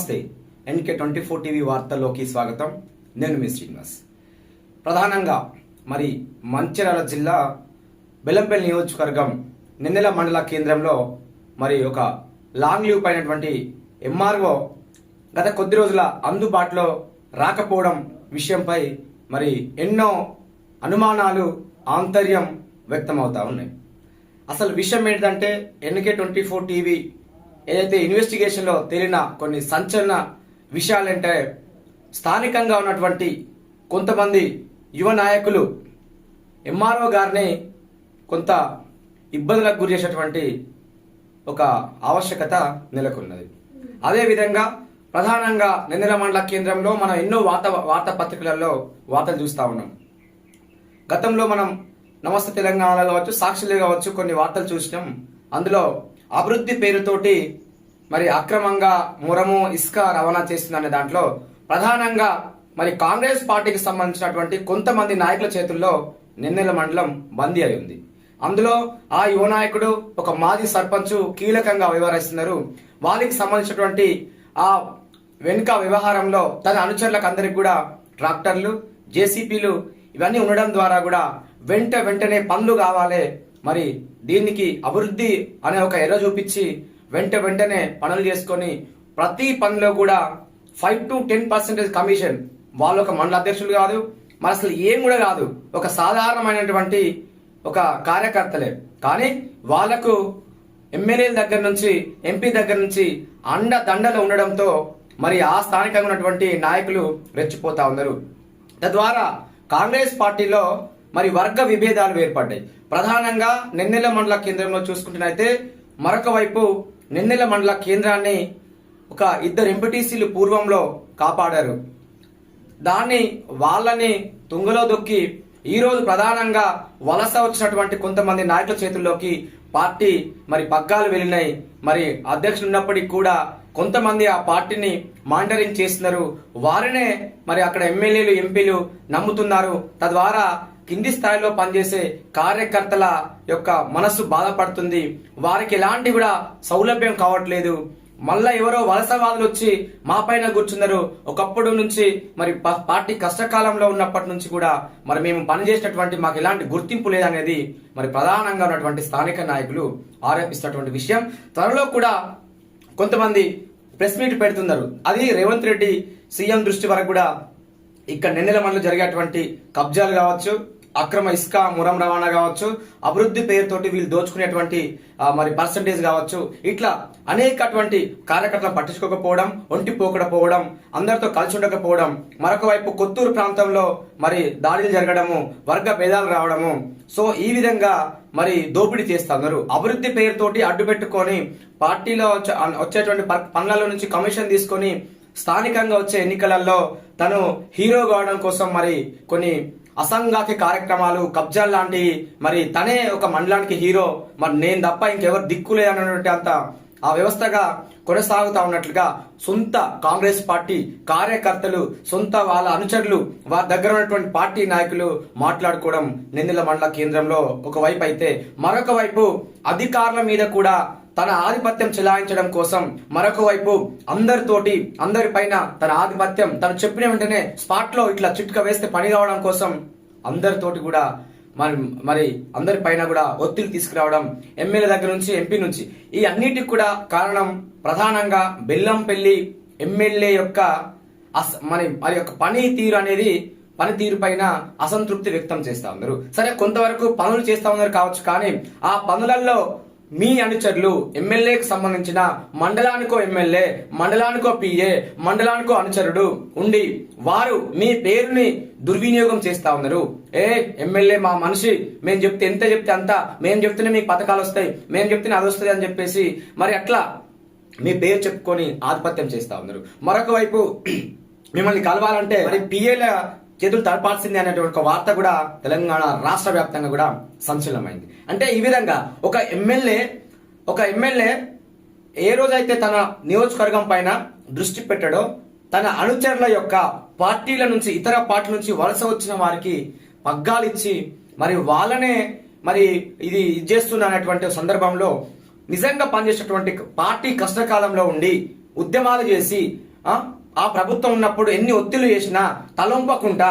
నమస్తే. NK twenty four TV వార్తల్లోకి స్వాగతం. నేను మీ శ్రీనివాస్. ప్రధానంగా మరి మంచిర్యాల జిల్లా బెల్లంపల్లి నియోజకవర్గం నిన్నెల మండల కేంద్రంలో మరి ఒక లాంగ్ లీవ్ పైనటువంటి ఎంఆర్ఓ గత కొద్ది రోజుల అందుబాటులో రాకపోవడం విషయంపై మరి ఎన్నో అనుమానాలు ఆంతర్యం వ్యక్తమవుతా ఉన్నాయి. అసలు విషయం ఏంటంటే ఎన్కే ట్వంటీ ఫోర్ టీవీ ఏదైతే ఇన్వెస్టిగేషన్లో తేలిన కొన్ని సంచలన విషయాలంటే స్థానికంగా ఉన్నటువంటి కొంతమంది యువ నాయకులు ఎంఆర్ఓ గారిని కొంత ఇబ్బందులకు గురి చేసేటువంటి ఒక ఆవశ్యకత నెలకొన్నది. అదేవిధంగా ప్రధానంగా నిందల మండల కేంద్రంలో మనం ఎన్నో వార్త వార్తాపత్రికలలో వార్తలు చూస్తూ ఉన్నాం. గతంలో మనం నమస్తే తెలంగాణలో కావచ్చు సాక్షులు కావచ్చు కొన్ని వార్తలు చూసినాం. అందులో అభివృద్ధి పేరుతోటి మరి అక్రమంగా మురము ఇసుక రవాణా చేస్తుందనే దాంట్లో ప్రధానంగా మరి కాంగ్రెస్ పార్టీకి సంబంధించినటువంటి కొంతమంది నాయకుల చేతుల్లో నిన్నెల మండలం బందీ అయి ఉంది. అందులో ఆ యువ నాయకుడు ఒక మాజీ సర్పంచ్ కీలకంగా వ్యవహరిస్తున్నారు. వాళ్ళకి సంబంధించినటువంటి ఆ వెనుక వ్యవహారంలో తన అనుచరులకు అందరికి కూడా ట్రాక్టర్లు జేసీపీలు ఇవన్నీ ఉండడం ద్వారా కూడా వెంట వెంటనే పనులు కావాలి. మరి దీనికి అభివృద్ధి అనే ఒక ఎర్ర చూపించి వెంట వెంటనే పనులు చేసుకొని ప్రతి పనిలో కూడా five to ten percentage commission వాళ్ళు ఒక మండల అధ్యక్షులు కాదు మరి అసలు ఏం కూడా కాదు. ఒక సాధారణమైనటువంటి ఒక కార్యకర్తలే. కానీ వాళ్ళకు ఎమ్మెల్యేల దగ్గర నుంచి ఎంపీ దగ్గర నుంచి అండ దండలు ఉండడంతో మరి ఆ స్థానికంగా ఉన్నటువంటి నాయకులు రెచ్చిపోతా ఉన్నారు. తద్వారా కాంగ్రెస్ పార్టీలో మరి వర్గ విభేదాలు ఏర్పడ్డాయి. ప్రధానంగా నెన్నెల మండల కేంద్రంలో చూసుకుంటున్నైతే మరొక వైపు నెన్నెల మండల కేంద్రాన్ని ఒక ఇద్దరు ఎంపీటీసీలు పూర్వంలో కాపాడారు. దాన్ని వాళ్ళని తుంగలో దొక్కి ఈరోజు ప్రధానంగా వలస వచ్చినటువంటి కొంతమంది నాయకుల చేతుల్లోకి పార్టీ మరి పగ్గాలు వెళ్ళినాయి. మరి అధ్యక్షులు ఉన్నప్పటికీ కూడా కొంతమంది ఆ పార్టీని మానిటరింగ్ చేస్తున్నారు. వారినే మరి అక్కడ ఎమ్మెల్యేలు ఎంపీలు నమ్ముతున్నారు. తద్వారా కింది స్థాయిలో పనిచేసే కార్యకర్తల యొక్క మనస్సు బాధపడుతుంది. వారికి ఎలాంటి కూడా సౌలభ్యం కావట్లేదు. మళ్ళా ఎవరో వలసవాదులు వచ్చి మా పైన కూర్చున్నారు. ఒకప్పుడు నుంచి మరి పార్టీ కష్టకాలంలో ఉన్నప్పటి నుంచి కూడా మరి మేము పనిచేసినటువంటి మాకు ఎలాంటి గుర్తింపు లేదనేది మరి ప్రధానంగా ఉన్నటువంటి స్థానిక నాయకులు ఆరోపిస్తున్నటువంటి విషయం. త్వరలో కూడా కొంతమంది ప్రెస్ మీట్ పెడుతున్నారు. అది రేవంత్ రెడ్డి సీఎం దృష్టి వరకు కూడా ఇక్కడ నిన్నెల మనలో జరిగేటువంటి కబ్జాలు కావచ్చు అక్రమ ఇసుక మురం రవాణా కావచ్చు అభివృద్ధి పేరుతోటి వీళ్ళు దోచుకునేటువంటి మరి పర్సంటేజ్ కావచ్చు. ఇట్లా అనేకటువంటి కార్యకర్తలు పట్టించుకోకపోవడం ఒంటి పోకడపోవడం అందరితో కలిసి ఉండకపోవడం మరొక వైపు కొత్తూరు ప్రాంతంలో మరి దాడులు జరగడము వర్గ భేదాలు రావడము. సో ఈ విధంగా మరి దోపిడీ చేస్తున్నారు. అభివృద్ధి పేరుతోటి అడ్డు పెట్టుకొని పార్టీలో వచ్చే- వచ్చేటువంటి పనుల నుంచి కమిషన్ తీసుకొని స్థానికంగా వచ్చే ఎన్నికలలో తను హీరో కావడం కోసం మరి కొన్ని అసంఘాతి కార్యక్రమాలు కబ్జాల్ లాంటి మరి తనే ఒక మండలానికి హీరో మరి నేను తప్ప ఇంకెవరు దిక్కులే అన్నటువంటి అంత ఆ వ్యవస్థగా కొనసాగుతా ఉన్నట్లుగా సొంత కాంగ్రెస్ పార్టీ కార్యకర్తలు సొంత వాళ్ళ అనుచరులు వారి దగ్గర ఉన్నటువంటి పార్టీ నాయకులు మాట్లాడుకోవడం నిందిల మండల కేంద్రంలో ఒకవైపు అయితే మరొక వైపు అధికారుల మీద కూడా తన ఆధిపత్యం చెలాయించడం కోసం మరొక వైపు అందరితోటి అందరిపైన తన ఆధిపత్యం తను చెప్పిన వెంటనే స్పాట్లో ఇట్లా చిట్క వేస్తే పని కావడం కోసం అందరితోటి కూడా మరి మరి అందరిపైన కూడా ఒత్తిడి తీసుకురావడం ఎమ్మెల్యే దగ్గర నుంచి ఎంపీ నుంచి ఈ అన్నిటికి కూడా కారణం ప్రధానంగా బెల్లంపల్లి ఎమ్మెల్యే యొక్క అస మరి మరి యొక్క పని తీరు అనేది పనితీరు పైన అసంతృప్తి వ్యక్తం చేస్తా ఉన్నారు. సరే కొంతవరకు పనులు చేస్తా ఉన్నారు కావచ్చు కానీ ఆ పనులలో మీ అనుచరులు ఎమ్మెల్యేకి సంబంధించిన మండలానికో ఎమ్మెల్యే మండలానికో పిఏ మండలానికో అనుచరుడు ఉండి వారు మీ పేరుని దుర్వినియోగం చేస్తా ఉన్నారు. ఏ ఎమ్మెల్యే మా మనిషి మేము చెప్తే ఎంత చెప్తే అంత మేము చెప్తేనే మీకు పథకాలు వస్తాయి మేము చెప్తేనే అది వస్తుంది అని చెప్పేసి మరి అట్లా మీ పేరు చెప్పుకొని ఆధిపత్యం చేస్తా ఉన్నారు. మరొక వైపు మిమ్మల్ని కలవాలంటే మరి పిఏల చేతులు తడపాల్సిందే అనేటువంటి ఒక వార్త కూడా తెలంగాణ రాష్ట్ర వ్యాప్తంగా కూడా సంచలనమైంది. అంటే ఈ విధంగా ఒక ఎమ్మెల్యే ఒక ఎమ్మెల్యే ఏ రోజైతే తన నియోజకవర్గం పైన దృష్టి పెట్టడో తన అనుచరుల యొక్క పార్టీల నుంచి ఇతర పార్టీల నుంచి వలస వచ్చిన వారికి పగ్గాలిచ్చి మరి వాళ్ళనే మరి ఇది ఇది చేస్తున్న అనేటువంటి సందర్భంలో నిజంగా పనిచేసేటువంటి పార్టీ కష్టకాలంలో ఉండి ఉద్యమాలు చేసి ఆ? ప్రభుత్వం ఉన్నప్పుడు ఎన్ని ఒత్తిళ్ళు చేసినా తలొంపకుండా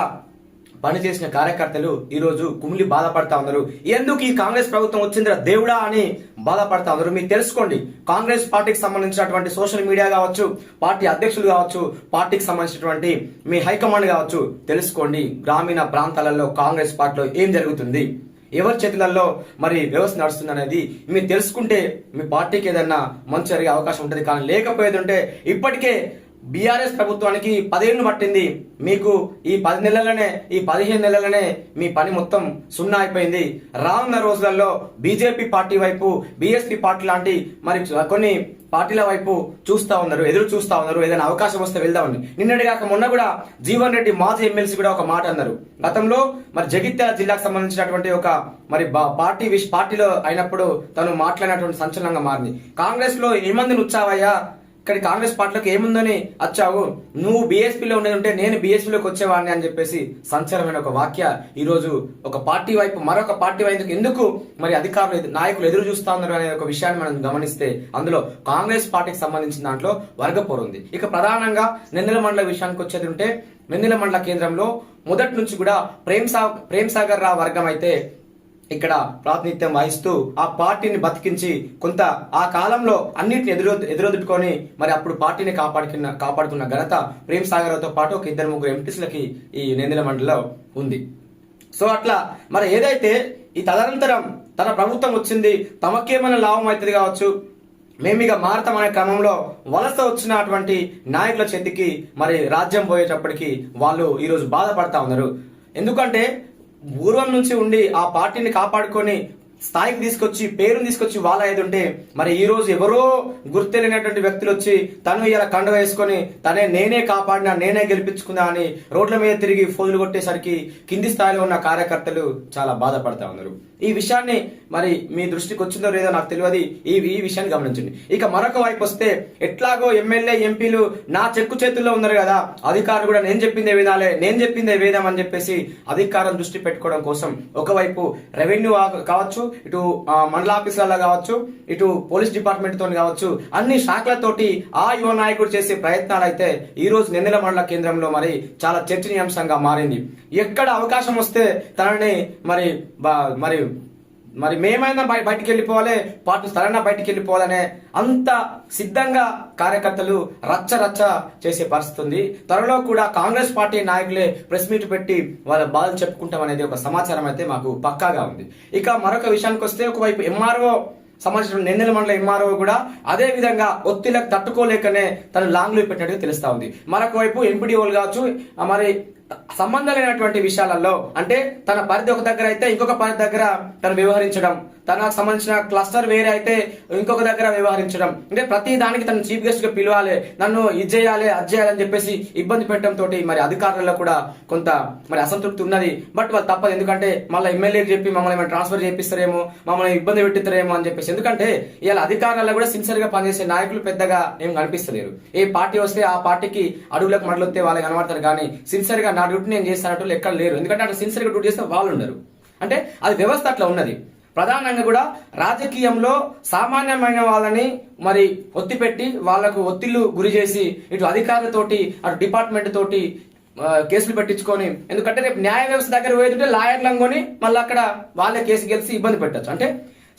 పనిచేసిన కార్యకర్తలు ఈరోజు కుమిలి బాధపడతా ఉన్నారు. ఎందుకు ఈ కాంగ్రెస్ ప్రభుత్వం వచ్చిందిరా దేవుడా అని బాధపడతా ఉన్నారు? మీరు తెలుసుకోండి. కాంగ్రెస్ పార్టీకి సంబంధించినటువంటి సోషల్ మీడియా కావచ్చు పార్టీ అధ్యక్షులు కావచ్చు పార్టీకి సంబంధించినటువంటి మీ హైకమాండ్ కావచ్చు తెలుసుకోండి. గ్రామీణ ప్రాంతాలలో కాంగ్రెస్ పార్టీలో ఏం జరుగుతుంది? ఎవరి చేతులలో మరి వ్యవస్థ నడుస్తుంది అనేది మీరు తెలుసుకుంటే మీ పార్టీకి ఏదన్నా మంచి జరిగే అవకాశం ఉంటుంది కానీ లేకపోయేది ఉంటే ఇప్పటికే బీఆర్ఎస్ ప్రభుత్వానికి పదేళ్ళు పట్టింది. మీకు ఈ పది నెలలనే ఈ పదిహేను నెలలనే మీ పని మొత్తం సున్నా అయిపోయింది. రానున్న రోజులలో బీజేపీ పార్టీ వైపు బీఎస్పీ పార్టీ లాంటి మరి కొన్ని పార్టీల వైపు చూస్తా ఉన్నారు ఎదురు చూస్తా ఉన్నారు. ఏదైనా అవకాశం వస్తే వెళ్దామని. నిన్నటి కాక మొన్న కూడా జీవన్ రెడ్డి మాజీ ఎమ్మెల్సీ కూడా ఒక మాట అన్నారు. గతంలో మరి జగిత్యాల జిల్లాకు సంబంధించినటువంటి ఒక మరి పార్టీ విష్ పార్టీలో అయినప్పుడు తను మాట్లాడినటువంటి సంచలనంగా మారింది. కాంగ్రెస్లో ఏమంది వచ్చావయ్యా ఇక్కడ కాంగ్రెస్ పార్టీలోకి ఏముందని వచ్చావు నువ్వు బీఎస్పీలో ఉండేదంటే నేను బీఎస్పీలోకి వచ్చేవాడిని అని చెప్పేసి సంచలనమైన ఒక వాక్య ఈరోజు ఒక పార్టీ వైపు మరొక పార్టీ వైపు ఎందుకు మరి అధికారులు నాయకులు ఎదురు చూస్తా ఉన్నారు అనే ఒక విషయాన్ని మనం గమనిస్తే అందులో కాంగ్రెస్ పార్టీకి సంబంధించిన దాంట్లో వర్గపోరుంది ఇక ప్రధానంగా నిందల మండల విషయానికి వచ్చేది ఉంటే నిందల మండల కేంద్రంలో మొదటి నుంచి కూడా ప్రేమ్ సా ప్రేమ్ సాగర్ రావు వర్గం అయితే ఇక్కడ ప్రాతినిధ్యం వహిస్తూ ఆ పార్టీని బతికించి కొంత ఆ కాలంలో అన్నిటిని ఎదురు ఎదురొదుట్టుకొని మరి అప్పుడు పార్టీని కాపాడుకున్న కాపాడుకున్న ఘనత ప్రేమ్ సాగర్తో పాటు ఒక ఇద్దరు ముగ్గురు ఎంపీస్లకి ఈ నెందిల మండలిలో ఉంది. సో అట్లా మరి ఏదైతే ఈ తదనంతరం తన ప్రభుత్వం వచ్చింది తమకేమైనా లాభం అవుతుంది కావచ్చు మేము ఇక అనే క్రమంలో వలస వచ్చినటువంటి నాయకుల చేతికి మరి రాజ్యం పోయేటప్పటికి వాళ్ళు ఈరోజు బాధపడతా ఉన్నారు. ఎందుకంటే పూర్వం నుంచి ఉండి ఆ పార్టీని కాపాడుకొని స్థాయికి తీసుకొచ్చి పేరుని తీసుకొచ్చి వాళ్ళ ఏది ఉంటే మరి ఈ రోజు ఎవరో గుర్తెలినటువంటి వ్యక్తులు వచ్చి తను ఇలా కండ వేసుకొని తనే నేనే కాపాడినా నేనే గెలిపించుకున్నా అని రోడ్ల మీద తిరిగి ఫోజులు కొట్టేసరికి కింది స్థాయిలో ఉన్న కార్యకర్తలు చాలా బాధపడతా ఉన్నారు. ఈ విషయాన్ని మరి మీ దృష్టికి వచ్చిందో లేదో నాకు తెలియదు. ఈ ఈ విషయాన్ని గమనించండి. ఇక మరొక వైపు వస్తే ఎట్లాగో ఎమ్మెల్యే ఎంపీలు నా చెక్కు చేతుల్లో ఉన్నారు కదా. అధికారులు కూడా నేను చెప్పిందే వినాలే నేను చెప్పిందే వేదం అని చెప్పేసి అధికారం దృష్టి పెట్టుకోవడం కోసం ఒకవైపు రెవెన్యూ కావచ్చు ఇటు మండల ఆఫీసులలో కావచ్చు ఇటు పోలీస్ డిపార్ట్మెంట్తో కావచ్చు అన్ని శాఖలతోటి ఆ యువ నాయకుడు చేసే ప్రయత్నాలు అయితే ఈ రోజు మండల కేంద్రంలో మరి చాలా చర్చనీయాంశంగా మారింది. ఎక్కడ అవకాశం వస్తే తనని మరి మరి మరి మేమైనా బయ బయటికి వెళ్ళిపోవాలి పాటు స్థలంగా బయటికి వెళ్ళిపోవాలనే అంత సిద్ధంగా కార్యకర్తలు రచ్చ రచ్చ చేసే పరిస్థితుంది త్వరలో కూడా కాంగ్రెస్ పార్టీ నాయకులే ప్రెస్ మీట్ పెట్టి వాళ్ళ బాధలు చెప్పుకుంటాం అనేది ఒక సమాచారం అయితే మాకు పక్కాగా ఉంది. ఇక మరొక విషయానికి వస్తే ఒకవైపు ఎంఆర్ఓ సంబంధించిన నెన్నెల మండల ఎంఆర్ఓ కూడా అదే విధంగా ఒత్తిళ్ళకు తట్టుకోలేకనే తను లాంగ్లో పెట్టినట్టుగా తెలుస్తా ఉంది. మరొక వైపు ఎంపీడీఓలు కావచ్చు మరి సంబంధం లేనటువంటి విషయాలలో అంటే తన పరిధి ఒక దగ్గర అయితే ఇంకొక పరిధి దగ్గర తను వ్యవహరించడం తనకు సంబంధించిన క్లస్టర్ వేరే అయితే ఇంకొక దగ్గర వ్యవహరించడం. అంటే ప్రతి దానికి తను చీఫ్ గెస్ట్గా పిలవాలి నన్ను ఇది చేయాలి అది చేయాలని చెప్పేసి ఇబ్బంది పెట్టడం తోటి మరి అధికారుల్లో కూడా కొంత మరి అసంతృప్తి ఉన్నది. బట్ వాళ్ళు తప్పదు ఎందుకంటే మళ్ళీ ఎమ్మెల్యేకి చెప్పి మమ్మల్ని ఏమైనా ట్రాన్స్ఫర్ చేపిస్తారేమో మమ్మల్ని ఇబ్బంది పెట్టిస్తారేమో అని చెప్పేసి. ఎందుకంటే ఇవాళ అధికారుల్లో కూడా సిన్సియర్గా పనిచేసే నాయకులు పెద్దగా ఏం కనిపిస్తలేరు. ఏ పార్టీ వస్తే ఆ పార్టీకి అడుగులకు మడలొస్తే వాళ్ళకి కనబడతారు కానీ సిన్సియర్గా నా డ్యూటీ నేను చేస్తానట్టు ఎక్కడ లేరు. ఎందుకంటే అక్కడ సిన్సియర్గా డ్యూటీ చేస్తే వాళ్ళు ఉండరు. అంటే అది వ్యవస్థ అట్లా ఉన్నది. ప్రధానంగా కూడా రాజకీయంలో సామాన్యమైన వాళ్ళని మరి ఒత్తిపెట్టి వాళ్ళకు ఒత్తిళ్ళు గురి చేసి ఇటు అధికారులతోటి అటు డిపార్ట్మెంట్ తోటి కేసులు పెట్టించుకొని ఎందుకంటే రేపు న్యాయ వ్యవస్థ దగ్గర పోయేదంటే లాయర్లను కొని మళ్ళీ అక్కడ వాళ్ళే కేసు గెలిచి ఇబ్బంది పెట్టచ్చు. అంటే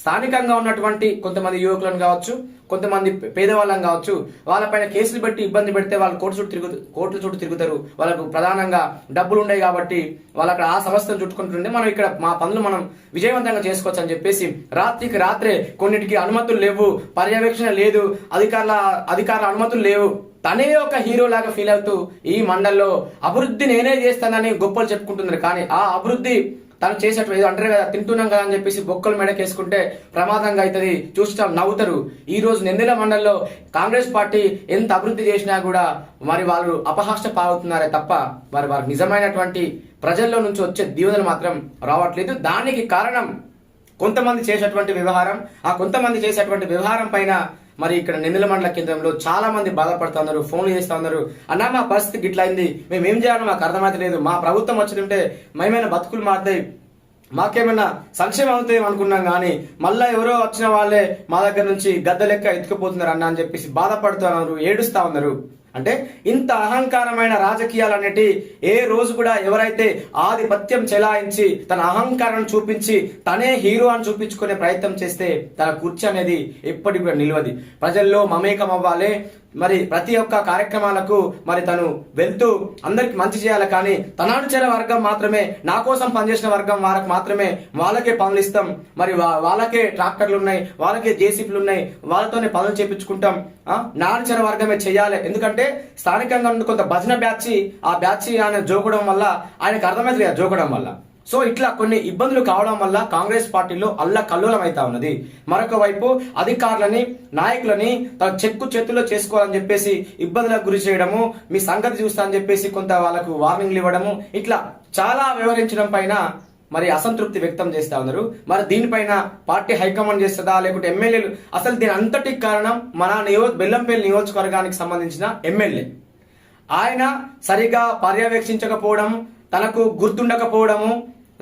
స్థానికంగా ఉన్నటువంటి కొంతమంది యువకులను కావచ్చు కొంతమంది పేదవాళ్ళని కావచ్చు వాళ్ళపైన కేసులు పెట్టి ఇబ్బంది పెడితే వాళ్ళు కోర్టు చుట్టూ తిరుగు కోర్టుల చుట్టూ తిరుగుతారు. వాళ్ళకు ప్రధానంగా డబ్బులు ఉన్నాయి కాబట్టి వాళ్ళు అక్కడ ఆ సమస్యను చుట్టుకుంటుంటే మనం ఇక్కడ మా పనులు మనం విజయవంతంగా చేసుకోవచ్చు అని చెప్పేసి రాత్రికి రాత్రే కొన్నిటికి అనుమతులు లేవు పర్యవేక్షణ లేదు అధికారుల అధికారుల అనుమతులు లేవు. తనే ఒక హీరో లాగా ఫీల్ అవుతూ ఈ మండల్లో అభివృద్ధి నేనే చేస్తానని గొప్పలు చెప్పుకుంటున్నారు. కానీ ఆ అభివృద్ధి తను చేసేటప్పుడు అంటారు కదా తింటున్నాం కదా అని చెప్పేసి బొక్కలు మెడకేసుకుంటే ప్రమాదంగా అవుతుంది. చూస్తాం నవ్వుతారు. ఈ రోజు నెందిల మండల్లో కాంగ్రెస్ పార్టీ ఎంత అభివృద్ధి చేసినా కూడా మరి వాళ్ళు అపహాస్య పాల్గొతున్నారే తప్ప మరి వారు నిజమైనటువంటి ప్రజల్లో నుంచి వచ్చే దీవెనలు మాత్రం రావట్లేదు. దానికి కారణం కొంతమంది చేసేటువంటి వ్యవహారం ఆ కొంతమంది చేసేటువంటి వ్యవహారం పైన మరి ఇక్కడ నెందుల మండల కేంద్రంలో చాలా మంది బాధపడుతున్నారు ఫోన్లు చేస్తా ఉన్నారు అన్నా మా పరిస్థితి ఇట్లా అయింది మేము ఏం చేయాలో మాకు అర్థమైతలేదు మా ప్రభుత్వం వచ్చింటే మేమైనా బతుకులు మారుతాయి. మాకేమైనా సంక్షేమం అవుతాయి అనుకున్నాం కానీ మళ్ళా ఎవరో వచ్చిన వాళ్ళే మా దగ్గర నుంచి గద్ద లెక్క ఎత్తుకుపోతున్నారు అన్న అని చెప్పేసి బాధపడుతున్నారు ఏడుస్తా ఉన్నారు. అంటే ఇంత అహంకారమైన రాజకీయాలు అనేటి ఏ రోజు కూడా ఎవరైతే ఆధిపత్యం చెలాయించి తన అహంకారం చూపించి తనే హీరో అని చూపించుకునే ప్రయత్నం చేస్తే తన కుర్చీ అనేది ఎప్పటికి కూడా నిలవది. ప్రజల్లో మమేకం అవ్వాలి మరి ప్రతి ఒక్క కార్యక్రమాలకు మరి తను వెళ్తూ అందరికి మంచి చేయాలి కానీ తన అనుచర వర్గం మాత్రమే నా కోసం పనిచేసిన వర్గం వాళ్ళకి మాత్రమే వాళ్ళకే పనులు ఇస్తాం. మరి వా- వాళ్ళకే ట్రాక్టర్లు ఉన్నాయి వాళ్ళకే జేసీపీలు ఉన్నాయి వాళ్ళతోనే పనులు చేపించుకుంటాం. ఆ? నా అనుచర వర్గమే చేయాలి. ఎందుకంటే స్థానికంగా ఉన్న కొంత భజన బ్యాచ్ ఆ బ్యాచ్ ఆయన జోకడం వల్ల ఆయనకు అర్థమైంది కదా జోకడం వల్ల. సో ఇట్లా కొన్ని ఇబ్బందులు కావడం వల్ల కాంగ్రెస్ పార్టీలో అల్ల కల్లోలం అవుతా ఉన్నది. మరొక వైపు అధికారులని నాయకులని తన చెక్కు చేతుల్లో చేసుకోవాలని చెప్పేసి ఇబ్బందులకు గురి చేయడము మీ సంగతి చూస్తా అని చెప్పేసి కొంత వాళ్ళకు వార్నింగ్లు ఇవ్వడము ఇట్లా చాలా వ్యవహరించడం పైన మరి అసంతృప్తి వ్యక్తం చేస్తా ఉన్నారు. మరి దీనిపైన పార్టీ హైకమాండ్ చేస్తుందా లేకుంటే ఎమ్మెల్యేలు? అసలు దీని అంతటికి కారణం మన నియో బెల్లంపల్లి నియోజకవర్గానికి సంబంధించిన ఎమ్మెల్యే. ఆయన సరిగా పర్యవేక్షించకపోవడం తనకు గుర్తుండకపోవడము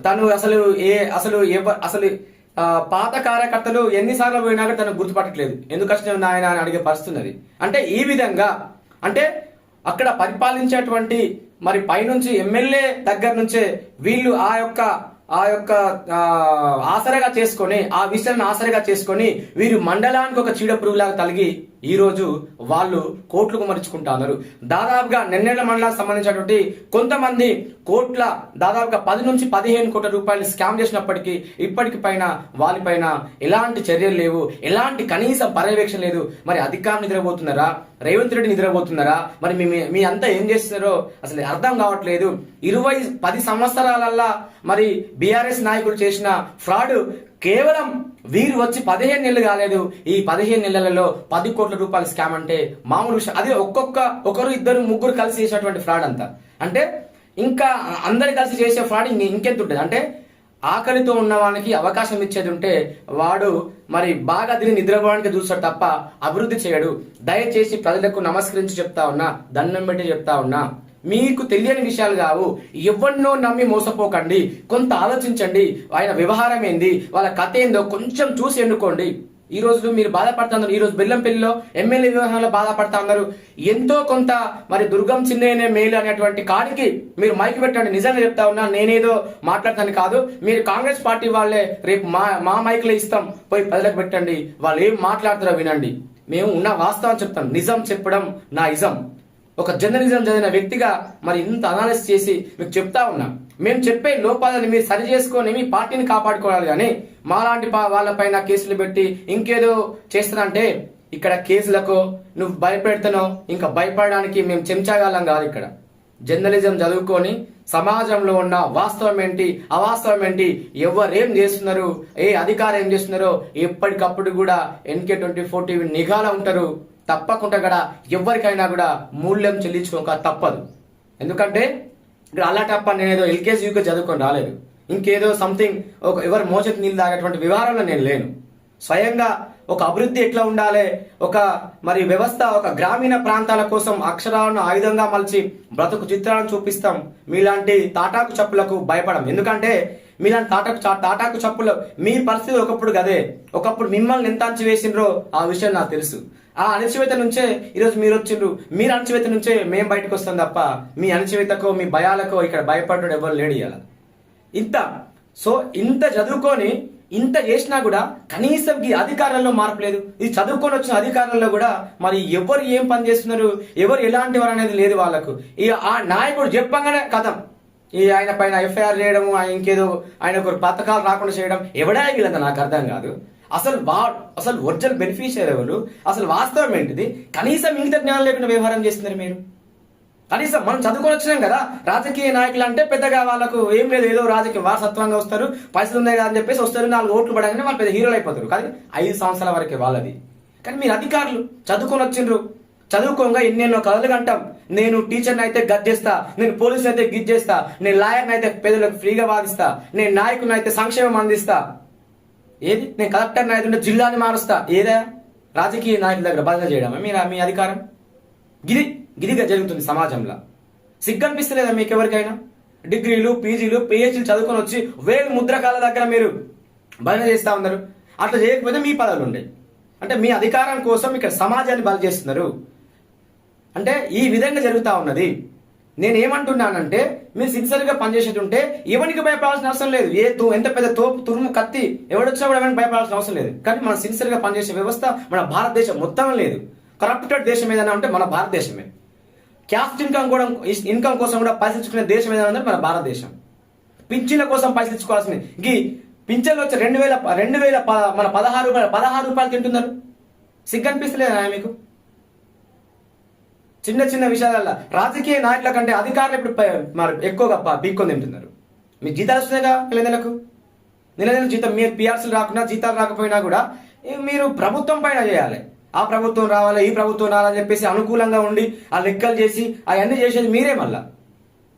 తను అసలు ఏ అసలు ఎవ అసలు పాత కార్యకర్తలు ఎన్నిసార్లు పోయినా తను గుర్తుపట్టట్లేదు. ఎందుకు కష్టం నాయన అని అడిగే పరిస్థితున్నది అంటే ఈ విధంగా అంటే అక్కడ పరిపాలించేటువంటి మరి పైనుంచి ఎమ్మెల్యే దగ్గర నుంచే వీళ్ళు ఆ యొక్క ఆ యొక్క ఆసరగా చేసుకొని ఆ విషయాన్ని ఆసరగా చేసుకొని వీరు మండలానికి ఒక చీడ పురుగులాగా తలిగి ఈ రోజు వాళ్ళు కోట్లకు మరుచుకుంటున్నారు. దాదాపుగా నెన్నెళ్ళ మండలానికి సంబంధించినటువంటి కొంతమంది కోట్ల దాదాపుగా పది నుంచి పదిహేను కోట్ల రూపాయలు స్కామ్ చేసినప్పటికీ ఇప్పటికి పైన వాళ్ళపైన ఎలాంటి చర్యలు లేవు ఎలాంటి కనీస పర్యవేక్షణ లేదు. మరి అధికారులు నిద్రపోతున్నారా? రేవంత్ రెడ్డి నిద్రపోతున్నారా? మరి మీ- మీ అంతా ఏం చేస్తున్నారో అసలు అర్థం కావట్లేదు. ఇరవై పది సంవత్సరాలల్లా మరి బీఆర్ఎస్ నాయకులు చేసిన ఫ్రాడ్ కేవలం వీరు వచ్చి పదిహేను నెలలు కాలేదు. ఈ పదిహేను నెలలలో పది కోట్ల రూపాయల స్కామ్ అంటే మామూలు విషయం. అదే ఒక్కొక్క ఒకరు ఇద్దరు ముగ్గురు కలిసి చేసినటువంటి ఫ్రాడ్ అంతా. అంటే ఇంకా అందరు కలిసి చేసే ఫ్రాడ్ ఇంక- ఇంకెంత ఉంటుంది? అంటే ఆకలితో ఉన్న వానికి అవకాశం ఇచ్చేది ఉంటే వాడు మరి బాగా తిని నిద్రపోవడానికి చూస్తాడు తప్ప అభివృద్ధి చేయడు. దయచేసి ప్రజలకు నమస్కరించి చెప్తా ఉన్నా దండం పెట్టి చెప్తా ఉన్నా. మీకు తెలియని విషయాలు కావు. ఎవరినో నమ్మి మోసపోకండి. కొంత ఆలోచించండి. ఆయన వ్యవహారం ఏంది? వాళ్ళ కథ ఏందో కొంచెం చూసి ఎన్నుకోండి. ఈ రోజు మీరు బాధపడుతున్నారు. ఈ రోజు బెల్లంపల్లిలో ఎమ్మెల్యే వ్యవహారంలో బాధపడతా ఉన్నారు ఎంతో కొంత మరి దుర్గం చిన్నయనే మేలు అనేటువంటి కాడికి మీరు మైక్ పెట్టండి. నిజంగా చెప్తా ఉన్నా నేనేదో మాట్లాడతాను కాదు. మీరు కాంగ్రెస్ పార్టీ వాళ్ళే రేపు మా మా మైక్లో ఇస్తాం. పోయి ప్రజలకు పెట్టండి. వాళ్ళు ఏం మాట్లాడతారో వినండి. మేము ఉన్న వాస్తవం చెప్తాం. నిజం చెప్పడం నా ఇజం. ఒక జర్నలిజం చదివిన వ్యక్తిగా మరి ఇంత అనాలిసిస్ చేసి మీకు చెప్తా ఉన్నా. మేము చెప్పే లోపాలని మీరు సరి చేసుకొని మీ పార్టీని కాపాడుకోవాలి కానీ మాలాంటి వాళ్ళపైన కేసులు పెట్టి ఇంకేదో చేస్తానంటే ఇక్కడ కేసులకు నువ్వు భయపెడుతున్నావు ఇంకా భయపడడానికి మేము చెంచాగాలం కాదు ఇక్కడ. జర్నలిజం చదువుకొని సమాజంలో ఉన్న వాస్తవం ఏంటి అవాస్తవం ఏంటి ఎవరేం చేస్తున్నారు ఏ అధికారం ఏం చేస్తున్నారో ఎప్పటికప్పుడు కూడా ఎన్కే ట్వంటీ ఫోర్ టీవీ నిఘాలో ఉంటారు. తప్పకుండా కూడా ఎవరికైనా కూడా మూల్యం చెల్లించుకోక తప్పదు. ఎందుకంటే ఇక్కడ అలాంటప్ప నేను ఏదో ఎల్కేజీ యూకే చదువుకొని రాలేదు. ఇంకేదో సంథింగ్ ఒక ఎవరు మోచెత్తి నీళ్ళు తాగేటువంటి వ్యవహారంలో నేను లేను. స్వయంగా ఒక అభివృద్ధి ఎట్లా ఉండాలి? ఒక మరి వ్యవస్థ ఒక గ్రామీణ ప్రాంతాల కోసం అక్షరాలను ఆయుధంగా మలిచి బ్రతుకు చిత్రాలను చూపిస్తాం. మీలాంటి తాటాకు చప్పులకు భయపడం. ఎందుకంటే మీలాంటి తాటాకు చా- తాటాకు చప్పులు మీ పరిస్థితి ఒకప్పుడు గదే. ఒకప్పుడు మిమ్మల్ని ఎంత అణచివేసిండ్రో ఆ విషయం నాకు తెలుసు. ఆ అణచివేత నుంచే ఈరోజు మీరు వచ్చిండ్రు. మీరు అణచివేత నుంచే మేము బయటకు వస్తాం తప్ప మీ అణచివేతకో మీ భయాలకో ఇక్కడ భయపడ్డాడు ఎవరు లేడు ఇవాళ ఇంత సో ఇంత చదువుకొని ఇంత చేసినా కూడా కనీసం ఈ అధికారంలో మార్పు లేదు. ఇది చదువుకొని వచ్చిన అధికారంలో కూడా మరి ఎవరు ఏం పని చేస్తున్నారు? ఎవరు ఎలాంటి వారు అనేది లేదు వాళ్ళకు. ఈ ఆ నాయకుడు చెప్పంగానే కథం. ఈ ఆయన పైన ఎఫ్ఐఆర్ చేయడము ఆయన ఇంకేదో ఆయన ఒక పథకాలు రాకుండా చేయడం ఎవడా వీళ్ళంత? నాకు అర్థం కాదు. అసలు వా అసలు ఒరిజినల్ బెనిఫిషియర్ ఎవరు? అసలు వాస్తవం ఏంటిది? కనీసం ఇంగిత జ్ఞానం లేకుండా వ్యవహారం చేస్తున్నారు మీరు. కనీసం మనం చదువుకొని వచ్చినాం కదా రాజకీయ నాయకులు అంటే పెద్దగా వాళ్ళకు ఏం లేదు ఏదో రాజకీయ వారసత్వంగా వస్తారు పైసలు ఉన్నాయి కదా అని చెప్పేసి వస్తారు నాలుగు ఓట్లు పడగానే వాళ్ళు పెద్ద హీరోలు అయిపోతారు. కానీ ఐదు సంవత్సరాల వరకే వాళ్ళది. కానీ మీరు అధికారులు చదువుకొని వచ్చిండ్రు. చదువుకోగా ఎన్నెన్నో కథలు అంటాం నేను టీచర్ని అయితే గద్దేస్తా నేను పోలీసుని అయితే గిద్దేస్తా నేను లాయర్ని అయితే పేదలకు ఫ్రీగా వాదిస్తా నేను నాయకుని అయితే సంక్షేమం అందిస్తా. ఏది? నేను కలెక్టర్ అయితే జిల్లాని మారుస్తా. ఏదా? రాజకీయ నాయకుల దగ్గర భజన చేయడమే? మీ మీ అధికారం? గిది గిదిగా జరుగుతుంది సమాజంలో. సిగ్గనిపిస్తలేదా మీకు ఎవరికైనా? డిగ్రీలు పీజీలు పిహెచ్లు చదువుకొని వచ్చి వేలు ముద్రకాల దగ్గర మీరు బలన చేస్తా ఉన్నారు. అట్లా చేయకపోతే మీ పదవులు ఉండే. అంటే మీ అధికారం కోసం ఇక్కడ సమాజాన్ని బలి చేస్తున్నారు అంటే ఈ విధంగా జరుగుతూ ఉన్నది. నేను ఏమంటున్నానంటే మీరు సిన్సియర్గా పనిచేసేటుంటే ఎవరికి భయపడాల్సిన అవసరం లేదు. ఏ తో ఎంత పెద్ద తోపు తురుము కత్తి ఎవడొచ్చినా కూడా ఎవరికి భయపడాల్సిన అవసరం లేదు. కానీ మన సిన్సియర్గా పనిచేసే వ్యవస్థ మన భారతదేశం మొత్తం లేదు. కరప్టెడ్ దేశం ఏదైనా ఉంటే మన భారతదేశమే. క్యాస్ట్ ఇన్కమ్ కూడా ఇన్కమ్ కోసం కూడా పరిశీలించుకునే దేశం ఏదైనా ఉందంటే మన భారతదేశం. పింఛన్ల కోసం పరిశీలించుకోవాల్సింది. గీ పింఛన్లు వచ్చి రెండు వేల రెండు వేల ప- మన పదహారు రూపాయలు పదహారు రూపాయలు తింటున్నారు. సిగ్గు అనిపిస్తలేదా మీకు? చిన్న చిన్న విషయాలల్ల రాజకీయ నాయకుల కంటే అధికారులు ఇప్పుడు మరి ఎక్కువగా ప- పీక్కొని తింటున్నారు. మీకు జీతాలు వస్తున్నాయిగా నెల నెలకు? నెల నెల జీతం మీరు పిఆర్సీలు రాకుండా జీతాలు రాకపోయినా కూడా మీరు ప్రభుత్వం పైన చేయాలి. ఆ ప్రభుత్వం రావాలి ఈ ప్రభుత్వం రావాలని చెప్పేసి అనుకూలంగా ఉండి ఆ లెక్కలు చేసి అవన్నీ చేసేది మీరే మళ్ళా.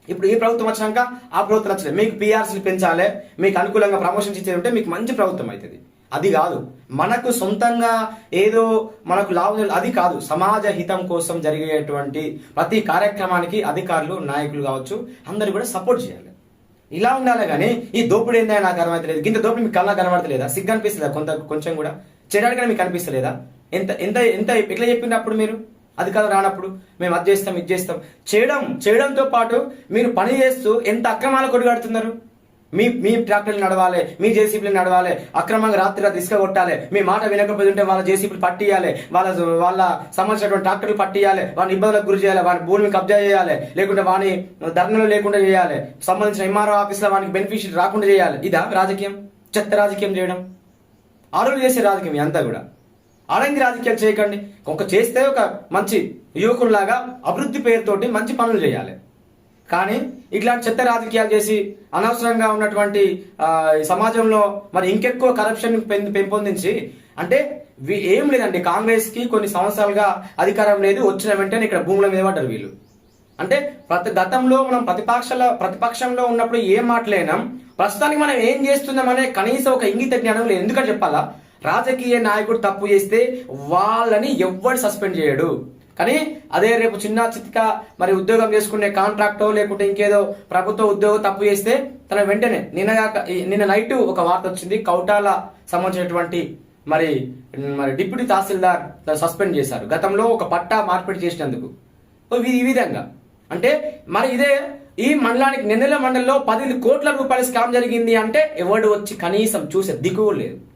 ఇప్పుడు ఈ ప్రభుత్వం వచ్చినాక ఆ ప్రభుత్వం నచ్చలేదు మీకు పిఆర్సీలు పెంచాలి మీకు అనుకూలంగా ప్రమోషన్స్ ఇచ్చేది ఉంటే మీకు మంచి ప్రభుత్వం అవుతుంది. అది కాదు. మనకు సొంతంగా ఏదో మనకు లాభం అది కాదు. సమాజ హితం కోసం జరిగేటువంటి ప్రతి కార్యక్రమానికి అధికారులు నాయకులు కావచ్చు అందరూ కూడా సపోర్ట్ చేయాలి. ఇలా ఉండాలి కానీ ఈ దోపిడీ ఏందా నాకు అర్థమవుతలేదు ఇంత దోపిడీ మీకు కళ్ళ కనబడతలేదా? సిగ్గు అనిపిస్తుందా కొంత కొంచెం కూడా. చేయడానికి మీకు కనిపిస్తలేదా ఎంత ఎంత ఎంత ఎట్లా చెప్పినప్పుడు మీరు? అధికారులు రానప్పుడు. మేము అది చేస్తాం ఇది చేస్తాం. చేయడం చేయడంతో పాటు మీరు పని చేస్తూ ఎంత అక్రమాల కొడిగడుతున్నారు మీ మీ ట్రాక్టర్లు నడవాలి మీ జేసీబీలు నడవాలి అక్రమంగా రాత్రి రాత్రి ఇసుక కొట్టాలి మీ మాట వినకపోతుంటే వాళ్ళ జేసీబీలు పట్టియాలి వాళ్ళ వాళ్ళ సంబంధించినటువంటి ట్రాక్టర్లు పట్టియాలి వాడిని ఇబ్బందులకు గురి చేయాలి వాడి భూమిని కబ్జా చేయాలి లేకుంటే వాని ధర్నలు లేకుండా చేయాలి సంబంధించిన ఎంఆర్ఓ ఆఫీస్లో వానికి బెనిఫిషియరీ రాకుండా చేయాలి. ఇదా రాజకీయం? చెత్త రాజకీయం చేయడం? అరువులు చేసే రాజకీయం అంతా కూడా. అడంగి రాజకీయాలు చేయకండి. ఒక చేస్తే ఒక మంచి యువకుల్లాగా అభివృద్ధి పేరుతోటి మంచి పనులు చేయాలి. కానీ ఇట్లాంటి చెత్త రాజకీయాలు చేసి అనవసరంగా ఉన్నటువంటి సమాజంలో మరి ఇంకెక్కువ కరప్షన్ పెం- పెంపొందించి అంటే వీ- ఏం లేదండి. కాంగ్రెస్కి కొన్ని సంవత్సరాలుగా అధికారం లేదు. వచ్చిన వెంటనే ఇక్కడ భూముల మీద పడ్డారు వీళ్ళు. అంటే ప్రతి గతంలో మనం ప్రతిపక్షాల ప్రతిపక్షంలో ఉన్నప్పుడు ఏం మాట్లాడినాం? ప్రస్తుతానికి మనం ఏం చేస్తున్నాం అనే కనీసం ఒక ఇంగిత జ్ఞానం లేదు. ఎందుకంటే చెప్పాలా? రాజకీయ నాయకుడు తప్పు చేస్తే వాళ్ళని ఎవ్వడు సస్పెండ్ చేయడు. కానీ అదే రేపు చిన్న చిత్క మరి ఉద్యోగం చేసుకునే కాంట్రాక్టో లేకుంటే ఇంకేదో ప్రభుత్వ ఉద్యోగం తప్పు చేస్తే తన వెంటనే నిన్న నిన్న నైట్ ఒక వార్త వచ్చింది కౌటాల సంబంధించినటువంటి మరి మరి డిప్యూటీ తహసీల్దార్ సస్పెండ్ చేశారు. గతంలో ఒక పట్టా మార్పిడి చేసినందుకు. ఈ- విధంగా. అంటే మరి ఇదే ఈ మండలానికి నిన్నెల మండలంలో పది కోట్ల రూపాయల స్కామ్ జరిగింది అంటే ఎవడు వచ్చి కనీసం చూసే దిగువ లేదు.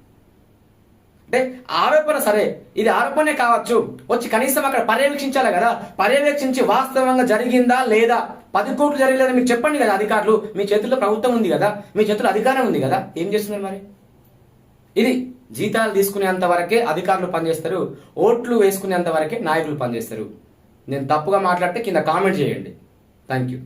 అంటే ఆరోపణ సరే ఇది ఆరోపణే కావచ్చు. వచ్చి కనీసం అక్కడ పర్యవేక్షించాలి కదా. పర్యవేక్షించి వాస్తవంగా జరిగిందా లేదా? పది కోట్లు జరగలేదని మీరు చెప్పండి కదా అధికారులు. మీ చేతుల్లో ప్రభుత్వం ఉంది కదా. మీ చేతుల్లో అధికారం ఉంది కదా. ఏం చేస్తున్నారు మరి? ఇది జీతాలు తీసుకునేంత వరకే అధికారులు పనిచేస్తారు. ఓట్లు వేసుకునేంత వరకే నాయకులు పనిచేస్తారు. నేను తప్పుగా మాట్లాడితే కింద కామెంట్ చేయండి. Thank you